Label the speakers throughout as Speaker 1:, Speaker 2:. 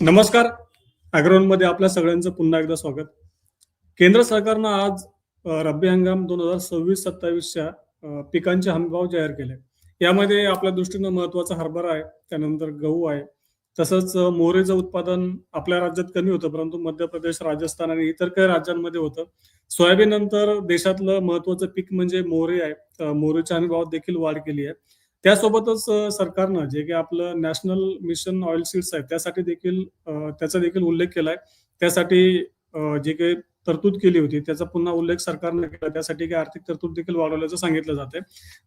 Speaker 1: नमस्कार. अॅग्रोनमध्ये आपल्या सगळ्यांचं पुन्हा एकदा स्वागत. केंद्र सरकारनं आज रब्बी हंगाम दोन हजार सव्वीस सत्तावीसच्या पिकांचे हमीभाव जाहीर केले. यामध्ये आपल्या दृष्टीनं महत्त्वाचा हरभरा आहे त्यानंतर गहू आहे. तसंच अ, मोहरीचं उत्पादन आपल्या राज्यात कमी होतं परंतु मध्य प्रदेश राजस्थान आणि इतर काही राज्यांमध्ये होतं. सोयाबीन नंतर देशातलं महत्वाचं पीक म्हणजे मोहरी आहे. अ, मोहरीच्या हमीभावात देखील वाढ केली आहे. त्यासोबतच सरकारनं जे काही आपलं नॅशनल मिशन ऑइल सीड्स आहे त्यासाठी देखील त्याचा देखील उल्लेख केलाय. त्यासाठी जे काही तरतूद केली होती त्याचा पुन्हा उल्लेख सरकारनं केला. त्यासाठी काही आर्थिक तरतूद देखील वाढवल्याचं सांगितलं जाते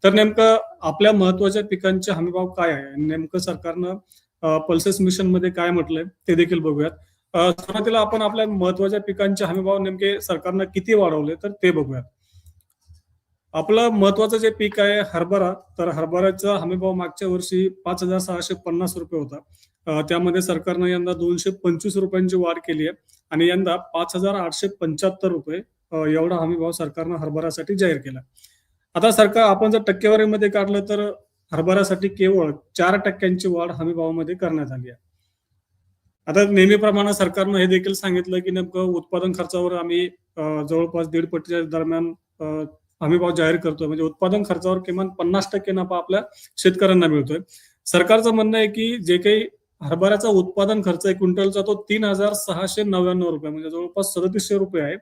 Speaker 1: तर नेमकं आपल्या महत्त्वाच्या पिकांचे हमीभाव काय आहे? नेमकं सरकारनं पल्सेस मिशनमध्ये काय म्हटलंय ते देखील बघूयात. सुरुवातीला आपण आपल्या महत्त्वाच्या पिकांचे हमीभाव नेमके सरकारनं किती वाढवले तर ते बघूयात. आपलं महत्वाचं जे पीक आहे हरभरा तर हरभऱ्याचा हमीभाव मागच्या वर्षी पाच हजार सहाशे पन्नास रुपये होता. त्यामध्ये सरकारनं यंदा दोनशे पंचवीस रुपयांची वाढ केली आहे आणि यंदा पाच हजार आठशे पंच्याहत्तर रुपये एवढा हमीभाव सरकारनं हरभऱ्यासाठी जाहीर केला. आता सरकार आपण जर टक्केवारीमध्ये काढलं तर हरभऱ्यासाठी केवळ चार टक्क्यांची वाढ हमीभावामध्ये करण्यात आली आहे. आता नेहमीप्रमाणे सरकारनं हे देखील सांगितलं की नेमकं उत्पादन खर्चावर आम्ही जवळपास दीड पटीच्या दरम्यान हमी हमीभाव जाहीर करतोय. म्हणजे उत्पादन खर्चावर किमान पन्नास टक्के नफा आपल्या शेतकऱ्यांना मिळतोय. सरकारचं म्हणणं आहे की जे काही हरभऱ्याचा उत्पादन खर्च आहे क्विंटलचा तो तीन हजार सहाशे नव्याण्णव रुपये म्हणजे जवळपास सदतीसशे रुपये आहे.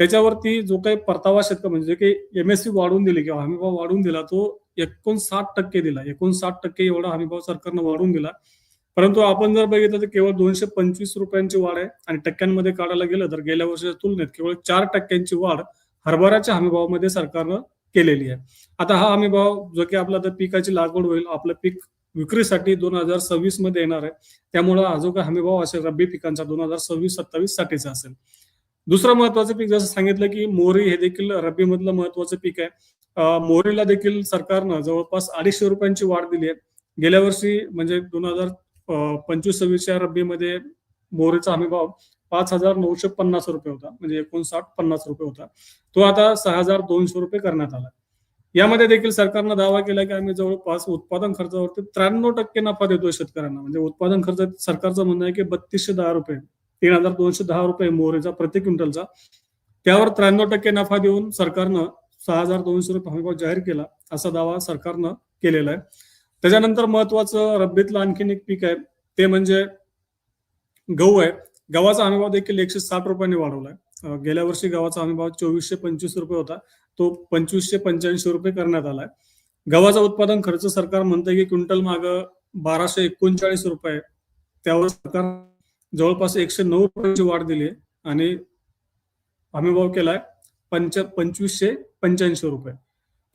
Speaker 1: त्याच्यावरती जो काही परतावा शेतकरी म्हणजे जे काही एमएससी वाढवून दिली किंवा हमीभाव वाढवून दिला तो एकोणसाठ टक्के दिला. एकोणसाठ टक्के एवढा हमीभाव सरकारनं वाढवून दिला. परंतु आपण जर बघितलं तर केवळ दोनशे पंचवीस रुपयांची वाढ आहे. आणि टक्क्यांमध्ये काढायला गेलं तर गेल्या वर्षाच्या तुलनेत केवळ चार टक्क्यांची वाढ हरभऱ्याच्या हमीभावामध्ये सरकारनं केलेली आहे. आता हा हमीभाव जो की आपला आता पिकाची लागवड होईल आपलं पीक विक्रीसाठी दोन हजार सव्वीसमध्ये येणार आहे. त्यामुळे हा जो काही हमीभाव असेल रब्बी पिकांचा दोन हजार सव्वीस सत्तावीस साठीचा असेल. दुसरं महत्वाचं पीक जसं सांगितलं की मोहरी हे देखील रब्बी मधलं महत्वाचं पीक आहे. मोहरीला देखील सरकारनं जवळपास अडीचशे रुपयांची वाढ दिली आहे. गेल्या वर्षी म्हणजे दोन हजार पंचवीस सव्वीसच्या रब्बीमध्ये मोहरीचा हमीभाव पाच हजार नऊशे पन्नास रुपये होता म्हणजे एकोणसाठ पन्नास रुपये होता. तो आता सहा हजार दोनशे रुपये करण्यात आला. यामध्ये देखील सरकारनं दावा केला की आम्ही जवळपास उत्पादन खर्चावरती त्र्याण्णव टक्के नफा देतोय शेतकऱ्यांना. म्हणजे उत्पादन खर्च सरकारचं म्हणणं आहे की बत्तीसशे दहा रुपये तीन हजार दोनशे दहा रुपये मोहरीचा प्रति क्विंटलचा. त्यावर त्र्याण्णव टक्के नफा देऊन सरकारनं सहा हजार दोनशे रुपये हमीभाव जाहीर केला असा दावा सरकारनं केलेला आहे. त्याच्यानंतर महत्वाचं रब्बीतलं आणखीन एक पीक आहे ते म्हणजे गहू आहे. गव्हाचा हमीभाव देखील एकशे साठ रुपयांनी वाढवलाय. गेल्या वर्षी गव्हाचा हमीभाव चोवीसशे पंचवीस रुपये होता. तो पंचवीसशे पंच्याऐंशी रुपये करण्यात आलाय. गव्हाचा उत्पादन खर्च सरकार म्हणतंय की क्विंटल माग बाराशे एकोणचाळीस रुपये. त्यावर सरकार जवळपास एकशे नऊ रुपयांची वाढ दिली आहे आणि हमीभाव केलाय पंच पंचवीसशे पंच्याऐंशी रुपये.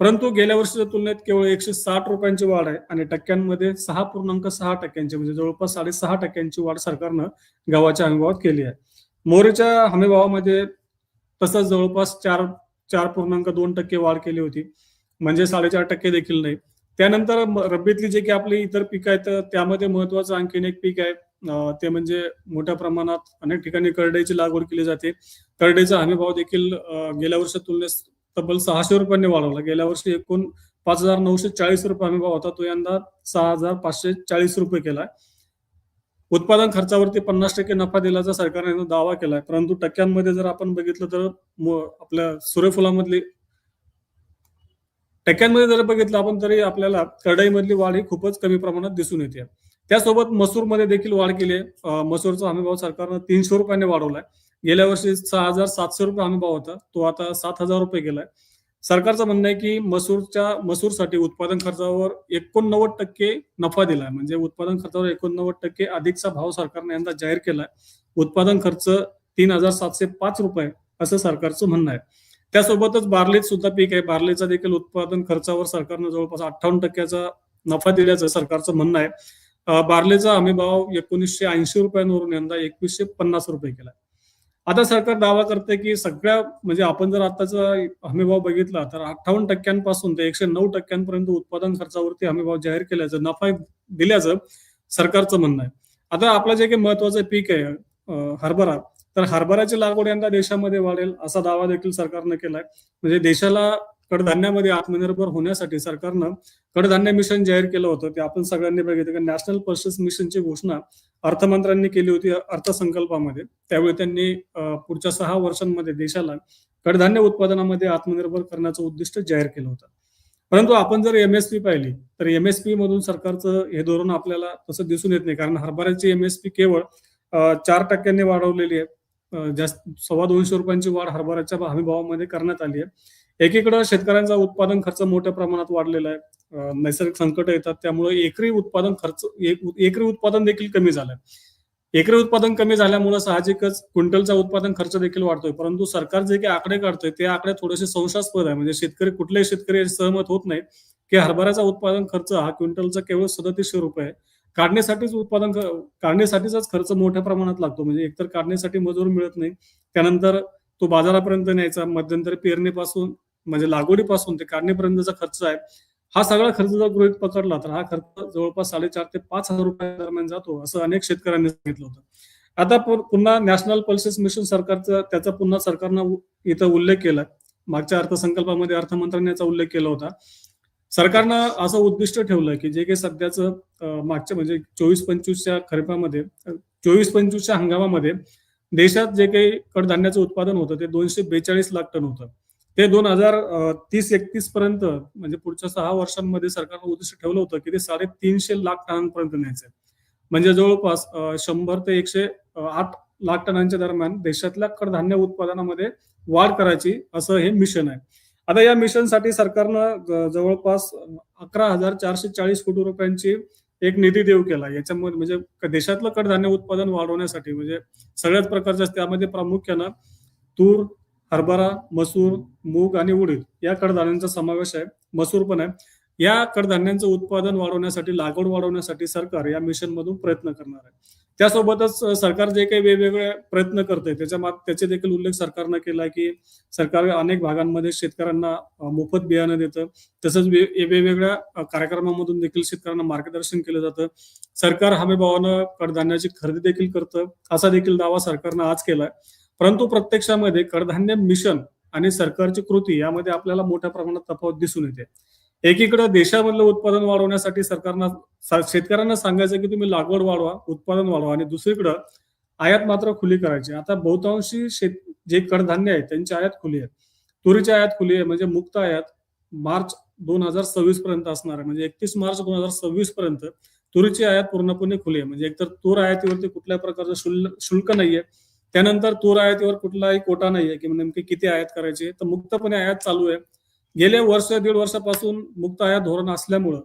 Speaker 1: परंतु गेल्या वर्षीच्या तुलनेत केवळ एकशे साठ रुपयांची वाढ आहे आणि टक्क्यांमध्ये सहा पूर्णांक सहा टक्क्यांची म्हणजे जवळपास साडेसहा टक्क्यांची वाढ सरकारनं गव्हाच्या हमीभावात केली आहे. मोहरीच्या हमीभावामध्ये तसंच जवळपास चार चार पूर्णांक दोन टक्के वाढ केली होती. म्हणजे साडेचार टक्के देखील नाही. त्यानंतर रब्बीतली जे की आपली इतर पीक आहेत त्यामध्ये महत्वाचं आणखीन एक पीक आहे. ते म्हणजे मोठ्या प्रमाणात अनेक ठिकाणी करडईची लागवड केली जाते. करडईचा हमीभाव देखील गेल्या वर्षात तुलनेत तब्बल सहाशे रुपयांनी वाढवला. गेल्या वर्षी एकूण पाच हजार नऊशे चाळीस रुपये हमीभाव होता तो यंदा सहा हजार पाचशे चाळीस रुपये केलाय. उत्पादन खर्चावरती पन्नास टक्के नफा दिल्याचा सरकारने दावा केलाय. परंतु टक्क्यांमध्ये जर आपण बघितलं तर आपल्या सूर्यफुलामधली टक्क्यांमध्ये जर बघितलं आपण तरी आपल्याला करडईमधली वाढ ही खूपच कमी प्रमाणात दिसून येते. त्यासोबत मसूरमध्ये देखील वाढ केली आहे. मसूरचा हमीभाव सरकारनं तीनशे रुपयांनी वाढवलाय. गेल्या वर्षी सहा हजार सातशे रुपये हमीभाव होता. तो आता सात हजार रुपये गेलाय. सरकारचं म्हणणं आहे की मसूरच्या मसूरसाठी उत्पादन खर्चावर एकोणनव्वद टक्के नफा दिलाय. म्हणजे उत्पादन खर्चावर एकोणनव्वद टक्के अधिकचा भाव सरकारने यंदा जाहीर केलाय. उत्पादन खर्च तीन हजार सातशे पाच रुपये असं सरकारचं म्हणणं आहे. त्यासोबतच बार्लीत सुद्धा पीक आहे. बार्लीचा देखील उत्पादन खर्चावर सरकारनं जवळपास अठ्ठावन्न टक्क्याचा नफा दिल्याचं सरकारचं म्हणणं आहे. बार्लीचा हमी भाव एकोणीसशे ऐंशी रुपयांवरून यंदा एकवीसशे पन्नास रुपये केलाय. आता सरकार दावा करते की सगळ्या म्हणजे आपण जर आताचा हमीभाव बघितला तर अठ्ठावन्न टक्क्यांपासून ते एकशे नऊ टक्क्यांपर्यंत उत्पादन खर्चावरती हमीभाव जाहीर केल्याचं नफा दिल्याचं सरकारचं म्हणणं आहे. आता आपलं जे काही महत्वाचं पीक आहे हरभरा तर हरभऱ्याची लागवड यंदा देशामध्ये वाढेल असा दावा देखील सरकारनं केलाय. म्हणजे देशाला कडधान्यामध्ये आत्मनिर्भर होण्यासाठी सरकारनं कडधान्य मिशन जाहीर केलं होतं. ते आपण सगळ्यांनी बघितलं की नॅशनल पर्सेस मिशनची घोषणा अर्थमंत्र्यांनी केली होती अर्थसंकल्पामध्ये. त्यावेळी त्यांनी पुढच्या सहा वर्षांमध्ये देशाला कडधान्य उत्पादनामध्ये आत्मनिर्भर करण्याचं उद्दिष्ट जाहीर केलं होतं. परंतु आपण जर एमएसपी पाहिली तर एमएसपी मधून सरकारचं हे धोरण आपल्याला तसं दिसून येत नाही. कारण हरभऱ्याची एमएसपी केवळ चार टक्क्यांनी वाढवलेली आहे. जास्त सव्वा दोनशे रुपयांची वाढ हरभऱ्याच्या हमीभावामध्ये करण्यात आली आहे. एकीकडे शेतकऱ्यांचा उत्पादन खर्च मोठ्या प्रमाणात वाढलेला आहे. नैसर्गिक संकट येतात त्यामुळे एकरी उत्पादन खर्च एक- एकरी उत्पादन देखील कमी झालंय. एकरी उत्पादन कमी झाल्यामुळे साहजिकच क्विंटलचा उत्पादन खर्च देखील वाढतोय. परंतु सरकार जे काही आकडे काढतोय ते आकडे थोडेसे संशयास्पद आहे. म्हणजे शेतकरी कुठलेही शेतकरी सहमत होत नाही की हरभऱ्याचा उत्पादन खर्च हा क्विंटलचा केवळ सदतीसशे रुपये काढण्यासाठीच उत्पादन काढण्यासाठीचाच खर्च मोठ्या प्रमाणात लागतो. म्हणजे एकतर काढण्यासाठी मजूर मिळत नाही त्यानंतर तो बाजारापर्यंत न्यायचा मध्यंतरी पेरणीपासून म्हणजे लागवडीपासून ते काढणीपर्यंतचा खर्च आहे. हा सगळा खर्च जर गृहित पकडला तर हा खर्च जवळपास साडेचार ते पाच हजार रुपया दरम्यान जातो असं अनेक शेतकऱ्यांनी सांगितलं होतं. आता पुन्हा नॅशनल पल्सेस मिशन सरकारचा त्याचा पुन्हा सरकारनं इथं उल्लेख केला. मागच्या अर्थसंकल्पामध्ये अर्थमंत्र्यांनी याचा उल्लेख केला होता. सरकारनं असं उद्दिष्ट ठेवलं की जे काही सध्याचं मागच्या म्हणजे चोवीस पंचवीसच्या खरीपामध्ये चोवीस पंचवीसच्या हंगामामध्ये देशात जे काही कडधान्याचं उत्पादन होतं ते दोनशे बेचाळीस लाख टन होतं. ते दोन हजार तीस एकतीस पर्यंत म्हणजे पुढच्या सहा वर्षांमध्ये सरकारनं उद्दिष्ट ठेवलं होतं की ते साडेतीनशे लाख टनांपर्यंत न्यायचं. म्हणजे जवळपास शंभर ते एकशे आठ लाख टनांच्या दरम्यान देशातल्या कडधान्य उत्पादनामध्ये वाढ करायची असं हे मिशन आहे. आता या मिशनसाठी सरकारनं जवळपास अकरा हजार चारशे चाळीस कोटी रुपयांची एक निधी देऊ केला. याच्यामध्ये म्हणजे देशातलं कडधान्य उत्पादन वाढवण्यासाठी म्हणजे सगळ्याच प्रकारच्या त्यामध्ये प्रामुख्यानं तूर हरभरा मसूर मूग आणि उडीद या कडधान्यांचा समावेश आहे. मसूर पण आहे. या कडधान्यांचं उत्पादन वाढवण्यासाठी लागवड वाढवण्यासाठी सरकार या मिशन मधून प्रयत्न करणार आहे. त्यासोबतच सरकार जे काही वेगवेगळे प्रयत्न करते त्याच्या त्याचे देखील उल्लेख सरकारनं केला की सरकार अनेक भागांमध्ये शेतकऱ्यांना मोफत बियाणं देतं. तसंच वेगवेगळ्या कार्यक्रमामधून देखील शेतकऱ्यांना मार्गदर्शन केलं जातं. सरकार हमीभावानं कडधान्याची खरेदी देखील करतं असा देखील दावा सरकारनं आज केलाय. परंतु प्रत्यक्षामध्ये कडधान्य मिशन आणि सरकारची कृती यामध्ये आपल्याला मोठ्या प्रमाणात तफावत दिसून येते. एकीकडे देशामधलं उत्पादन वाढवण्यासाठी सरकारनं शेतकऱ्यांना सांगायचं की तुम्ही लागवड वाढवा उत्पादन वाढवा आणि दुसरीकडं आयात मात्र खुली करायची. आता बहुतांशी शेत जे कडधान्य आहे त्यांची आयात खुली आहे तुरीची आयात खुली आहे म्हणजे मुक्त आयात मार्च दोन हजार सव्वीस पर्यंत असणार आहे. म्हणजे एकतीस मार्च दोन हजार सव्वीस पर्यंत तुरीची आयात पूर्णपणे खुली आहे. म्हणजे एकतर तूर आयातीवरती कुठल्या प्रकारचं शुल्क शुल्क नाहीये. त्यानंतर तूर आयातीवर कुठलाही कोटा नाहीये की नेमकी किती आयात करायची आहे. तर मुक्तपणे आयात चालू आहे. गेले वर्ष दीड वर्षापासून मुक्त आयात धोरण असल्यामुळं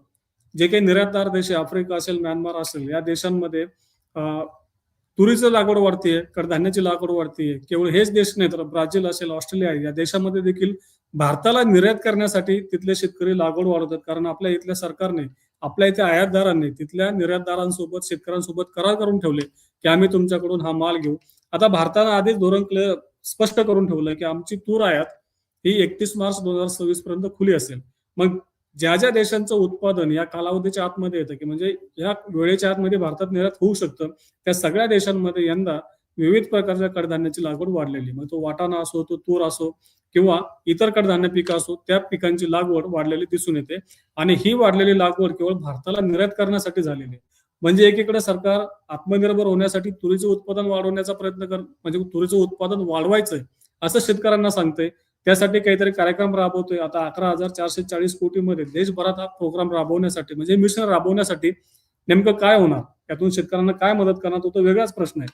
Speaker 1: जे काही निर्यातदार देश आहे आफ्रिका असेल म्यानमार असेल या देशांमध्ये तुरीचं लागवड वाढतीये कडधान्याची लागवड वाढतीये. केवळ हेच देश नाही तर ब्राझील असेल ऑस्ट्रेलिया आहे या देशामध्ये देखील भारताला निर्यात करण्यासाठी तिथले शेतकरी लागवड वाढवतात. कारण आपल्या इथल्या सरकारने आपल्या इथे आयातदारांनी तिथल्या निर्यातदारांसोबत शेतकऱ्यांसोबत करार करून ठेवले की आम्ही तुमच्याकडून हा माल घेऊ. आता भारतानं आधीच धोरण स्पष्ट करून ठेवलं की आमची तूर आयात ही एकतीस मार्च दोन हजार सव्वीस पर्यंत खुली असेल. मग ज्या ज्या देशांचं उत्पादन या कालावधीच्या आतमध्ये येतं की म्हणजे या वेळेच्या आतमध्ये भारतात निर्यात होऊ शकतं त्या सगळ्या देशांमध्ये यंदा विविध प्रकारच्या कडधान्याची लागवड वाढलेली. मग तो वाटाणा असो तो तूर असो किंवा इतर कडधान्य पिकं असो त्या पिकांची लागवड वाढलेली दिसून येते. आणि ही वाढलेली लागवड केवळ भारताला निर्यात करण्यासाठी झालेली आहे. म्हणजे एकीकडे सरकार आत्मनिर्भर होण्यासाठी तुरीचं उत्पादन वाढवण्याचा प्रयत्न कर म्हणजे तुरीचं उत्पादन वाढवायचंय असं शेतकऱ्यांना सांगतंय. त्यासाठी काहीतरी कार्यक्रम राबवतोय. आता अकरा हजार चारशे चाळीस कोटीमध्ये देशभरात हा प्रोग्राम राबवण्यासाठी म्हणजे मिशन राबवण्यासाठी नेमकं काय होणार? यातून शेतकऱ्यांना काय मदत करणार? तो तो वेगळाच प्रश्न आहे.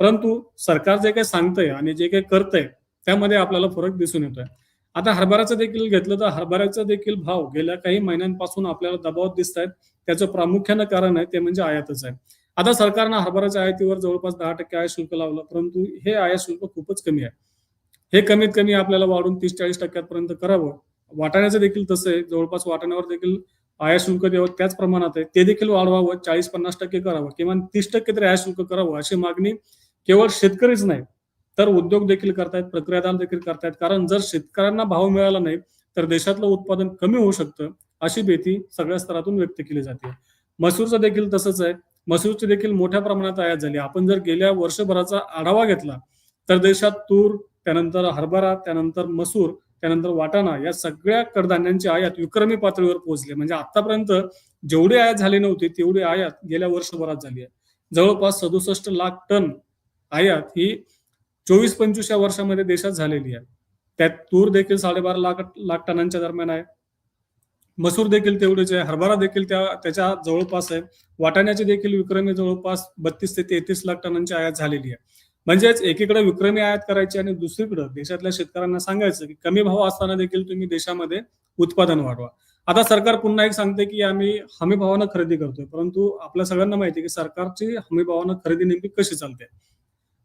Speaker 1: परंतु सरकार जे काही सांगतंय आणि जे काही करतंय त्यामध्ये आपल्याला फरक दिसून येतोय. आता हरभऱ्याचं देखील घेतलं तर हरभऱ्याचा देखील भाव गेल्या काही महिन्यांपासून आपल्याला दबावात दिसत आहेत त्याचं प्रामुख्यानं कारण आहे ते म्हणजे आयातच आहे. आता सरकारनं हरभऱ्याच्या आयातीवर जवळपास दहा टक्के आयात शुल्क लावलं परंतु हे आयात शुल्क खूपच कमी आहे. हे कमीत कमी आपल्याला वाढून तीस चाळीस टक्क्यापर्यंत करावं. वाटाण्याचं देखील तसं आहे. जवळपास वाटाण्यावर देखील आयात शुल्क द्यावं त्याच प्रमाणात आहे. ते देखील वाढवावं चाळीस पन्नास टक्के करावं किमान तीस टक्के तरी आयात शुल्क करावं अशी मागणी केवळ शेतकरीच नाही तर उद्योग देखील करतायत प्रक्रियादार देखील करतायत. कारण जर शेतकऱ्यांना भाव मिळाला नाही तर देशातलं उत्पादन कमी होऊ शकतं अशी भीती सगळ्या स्तरातून व्यक्त केली जाते. मसूरचं देखील तसंच आहे. मसूरची देखील मोठ्या प्रमाणात आयात झाली. आपण जर गेल्या वर्षभराचा आढावा घेतला तर देशात तूर त्यानंतर हरभरा त्यानंतर मसूर त्यानंतर वाटाणा या सगळ्या कडधान्यांची आयात विक्रमी पातळीवर पोहोचली. म्हणजे आतापर्यंत जेवढी आयात झाली नव्हती तेवढी आयात गेल्या वर्षभरात झाली आहे. जवळपास सदुसष्ट लाख टन आयात ही चोवीस पंचवीस या वर्षामध्ये देशात झालेली आहे. त्यात तूर देखील साडेबारा लाख लाख टनांच्या दरम्यान आहे. मसूर देखील तेवढेच आहे. हरभरा देखील त्या त्याच्या जवळपास आहे. वाटाण्याची देखील विक्रमी जवळपास बत्तीस ते तेहतीस लाख टनांची आयात झालेली आहे. म्हणजेच एकीकडे विक्रमी आयात करायची आणि दुसरीकडे देशातल्या शेतकऱ्यांना सांगायचं की कमी भाव असताना देखील तुम्ही देशामध्ये उत्पादन वाढवा. आता सरकार पुन्हा एक सांगते की आम्ही हमी भावानं खरेदी करतोय परंतु आपल्या सगळ्यांना माहिती आहे की सरकारची हमी भावानं खरेदी नेमकी कशी चालते?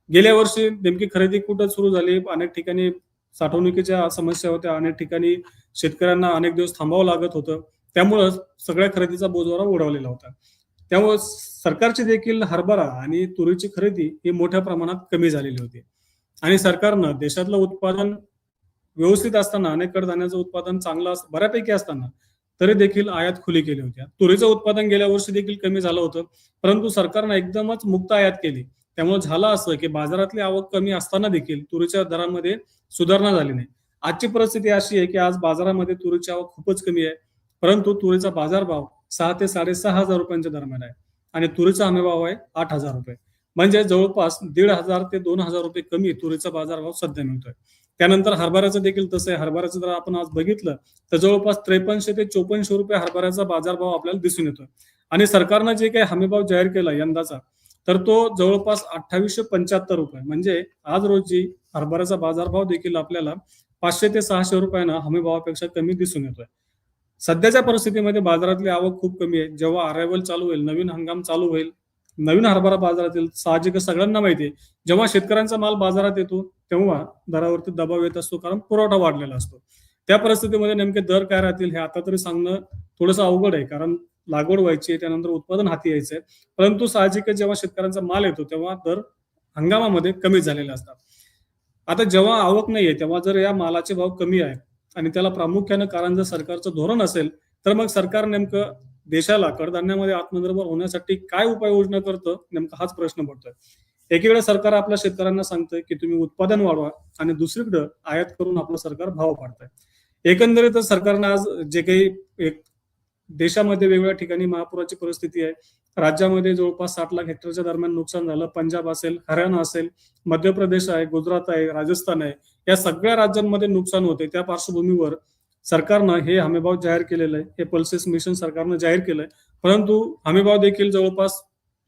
Speaker 1: गेल्या वर्षी नेमकी खरेदी कुठं सुरू झाली? अनेक ठिकाणी साठवणुकीच्या समस्या होत्या अनेक ठिकाणी शेतकऱ्यांना अनेक दिवस थांबावं लागत होतं. त्यामुळं सगळ्या खरेदीचा बोजवारा उडवलेला होता. त्यामुळे सरकारची देखील हरभरा आणि तुरीची खरेदी ही मोठ्या प्रमाणात कमी झालेली होती. आणि सरकारनं देशातलं उत्पादन व्यवस्थित असताना अनेक कडधान्याचं उत्पादन चांगलं अस- बऱ्यापैकी असताना तरी देखील आयात खुली केली होती. तुरीचं उत्पादन गेल्या वर्षी देखील कमी झालं होतं परंतु सरकारनं एकदमच मुक्त आयात केली. त्यामुळे झालं असं की बाजारातली आवक कमी असताना देखील तुरीच्या दरामध्ये सुधारणा झाली नाही. आजची परिस्थिती अशी आहे की आज बाजारामध्ये तुरीची आवक खूपच कमी आहे परंतु तुरीचा बाजारभाव सहा ते साडेसहा हजार रुपयांच्या दरम्यान आहे. आणि तुरीचा हमी भाव आहे आठ हजार रुपये. म्हणजे जवळपास दीड हजार ते दोन हजार रुपये कमी तुरीचा बाजारभाव सध्या मिळतोय. त्यानंतर हरभऱ्याचं देखील तसं आहे. हरभऱ्याचं जर आपण आज बघितलं तर जवळपास त्रेपन्नशे ते चोपन्नशे रुपये हरभऱ्याचा बाजारभाव आपल्याला दिसून येतोय. आणि सरकारनं जे काही हमीभाव जाहीर केला यंदाचा तर तो जवळपास अठ्ठावीसशे पंच्याहत्तर रुपये. म्हणजे आज रोजी हरभऱ्याचा बाजारभाव देखील आपल्याला पाचशे ते सहाशे रुपयांना हमीभावापेक्षा कमी दिसून येतोय. सध्याच्या परिस्थितीमध्ये बाजारातली आवक खूप कमी आहे. जेव्हा अरायवल चालू होईल नवीन हंगाम चालू होईल नवीन हरभरा बाजारात येईल साहजिक सगळ्यांना माहिती आहे. जेव्हा शेतकऱ्यांचा माल बाजारात येतो तेव्हा दरावरती दबाव येत असतो कारण पुरवठा वाढलेला असतो. त्या परिस्थितीमध्ये नेमके दर काय राहतील हे आता तरी सांगणं थोडंसं अवघड आहे कारण लागवड व्हायची आहे त्यानंतर उत्पादन हाती यायचंय. परंतु साहजिक जेव्हा शेतकऱ्यांचा माल येतो तेव्हा दर हंगामामध्ये कमी झालेले असतात. आता जेव्हा आवक नाहीये तेव्हा जर या मालाचे भाव कमी आहेत आणि त्याला प्रामुख्यानं कारण जर सरकारचं धोरण असेल तर मग सरकार नेमकं देशाला कडधान्यामध्ये आत्मनिर्भर होण्यासाठी काय उपाययोजना करतं नेमका हाच प्रश्न पडतोय. एकीकडे सरकार आपल्या शेतकऱ्यांना सांगतंय की तुम्ही उत्पादन वाढवा आणि दुसरीकडे आयात करून आपलं सरकार भाव पाडतंय. एकंदरीतच सरकारनं आज जे काही एक देशामध्ये वेगवेगळ्या ठिकाणी महापुराची परिस्थिती आहे. राज्यामध्ये जवळपास साठ लाख हेक्टरच्या दरम्यान नुकसान झालं. पंजाब असेल हरियाणा असेल मध्य प्रदेश आहे गुजरात आहे राजस्थान आहे. या सगळ्या राज्यांमध्ये नुकसान होते त्या पार्श्वभूमीवर सरकारनं हे हमीभाव जाहीर केलेलं आहे. हे पल्सेस मिशन सरकारनं जाहीर केलंय. परंतु हमीभाव देखील जवळपास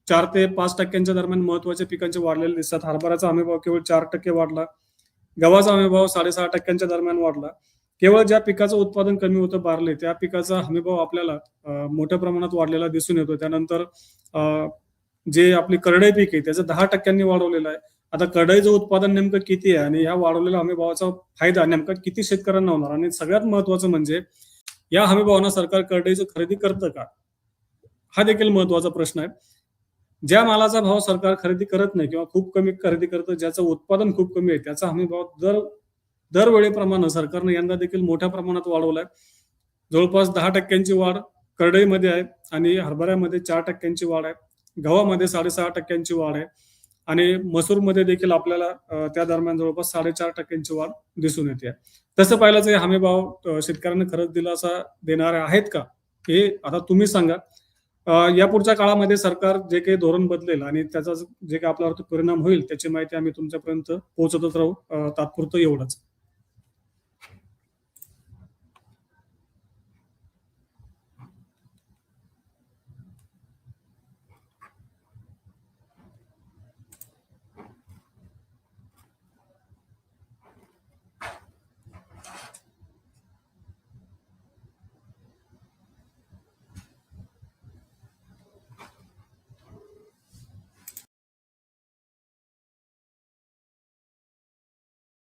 Speaker 1: चार ते पाच टक्क्यांच्या दरम्यान महत्त्वाच्या पिकांचे वाढलेले दिसतात. हरभऱ्याचा हमीभाव केवळ चार टक्के वाढला. गव्हाचा हमीभाव साडेसहा टक्क्यांच्या दरम्यान वाढला. केवळ ज्या पिकाचं उत्पादन कमी होतं बारले त्या पिकाचा हमीभाव आपल्याला मोठ्या प्रमाणात वाढलेला दिसून येतो त्यानंतर अं, जे आपली करडे पीक आहे त्याचं दहा टक्क्यांनी वाढवलेलं आहे. आता कढईचं उत्पादन नेमकं किती आहे आणि ह्या वाढवलेल्या हमीभावाचा फायदा नेमका किती शेतकऱ्यांना होणार? आणि सगळ्यात महत्वाचं म्हणजे या हमीभावानं सरकार करडईचं खरेदी करतं का? हा देखील महत्त्वाचा प्रश्न आहे. ज्या मालाचा भाव सरकार खरेदी करत नाही किंवा खूप कमी खरेदी करतं ज्याचं उत्पादन खूप कमी आहे त्याचा हमीभाव दर दरवेळेप्रमाणे सरकारने यंदा देखील मोठ्या प्रमाणात वाढवलाय जवळपास दहा टक्क्यांची वाढ करडईमध्ये आहे आणि हरभऱ्यामध्ये चार टक्क्यांची वाढ आहे. गव्हामध्ये साडेसहा टक्क्यांची वाढ आहे. आणि मसूरमध्ये देखील आपल्याला त्या दरम्यान जवळपास साडेचार टक्क्यांची वाढ दिसून येते. तसं पाहिलं तर हमी हमीभाव शेतकऱ्यांना खरंच दिलासा देणारे आहेत का? हे आता तुम्ही सांगा. या पुढच्या काळामध्ये सरकार जे काही धोरण बदलेल आणि त्याचा जे काही आपल्यावरती परिणाम होईल त्याची माहिती आम्ही तुमच्यापर्यंत पोहोचतच राहू तात्पुरतं एवढंच.